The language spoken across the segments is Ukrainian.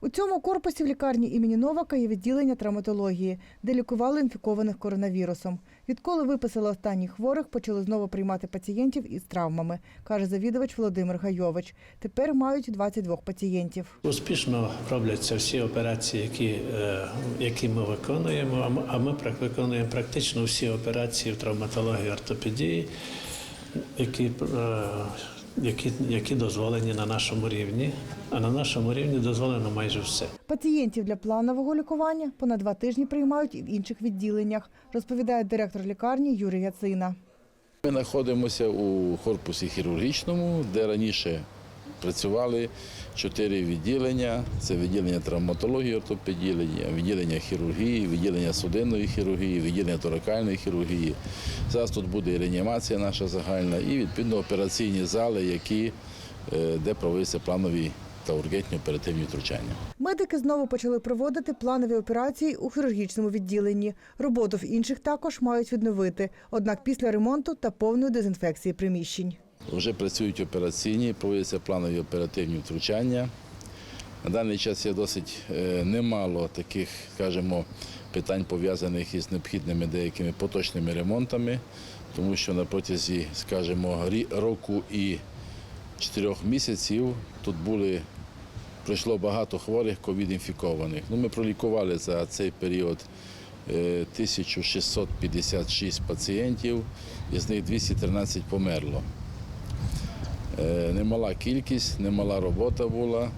У цьому корпусі в лікарні імені Новака є відділення травматології, де лікували інфікованих коронавірусом. Відколи виписали останніх хворих, почали знову приймати пацієнтів із травмами, каже завідувач Володимир Гайович. Тепер мають 22 пацієнтів. Успішно робляться всі операції, які, е, які ми виконуємо. А ми, виконуємо практично всі операції в травматології ортопедії, які, е, які, які дозволені на нашому рівні. А на нашому рівні дозволено майже все. Пацієнтів для планового лікування понад два тижні приймають і в інших відділеннях, розповідає директор лікарні Юрій Яцина. Ми знаходимося у корпусі хірургічному, де раніше працювали чотири відділення. Це відділення травматології, ортопедії, відділення хірургії, відділення судинної хірургії, відділення торакальної хірургії. Зараз тут буде і реанімація наша загальна, і відповідно операційні зали, які, е, де проводяться планові та ургентні оперативні втручання. Медики знову почали проводити планові операції у хірургічному відділенні. Роботу в інших також мають відновити, однак після ремонту та повної дезінфекції приміщень. Вже працюють операційні, проводяться планові оперативні втручання. На даний час є досить е, немало таких, скажімо, питань пов'язаних із необхідними деякими поточними ремонтами, тому що на протязі, скажімо, року і чотирьох місяців тут були. Пройшло багато хворих ковід-інфікованих. Ну, ми пролікували за цей період е, 1656 пацієнтів, із них 213 померло. Е, Немала кількість, немала робота була.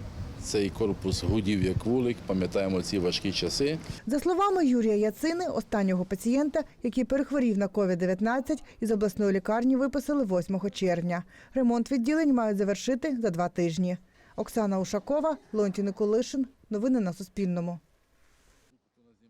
Цей корпус гудів як вулик, пам'ятаємо ці важкі часи. За словами Юрія Яцини, останнього пацієнта, який перехворів на COVID-19, із обласної лікарні виписали 8 червня. Ремонт відділень мають завершити за два тижні. Оксана Ушакова, Леонтій Николишин. Новини на Суспільному.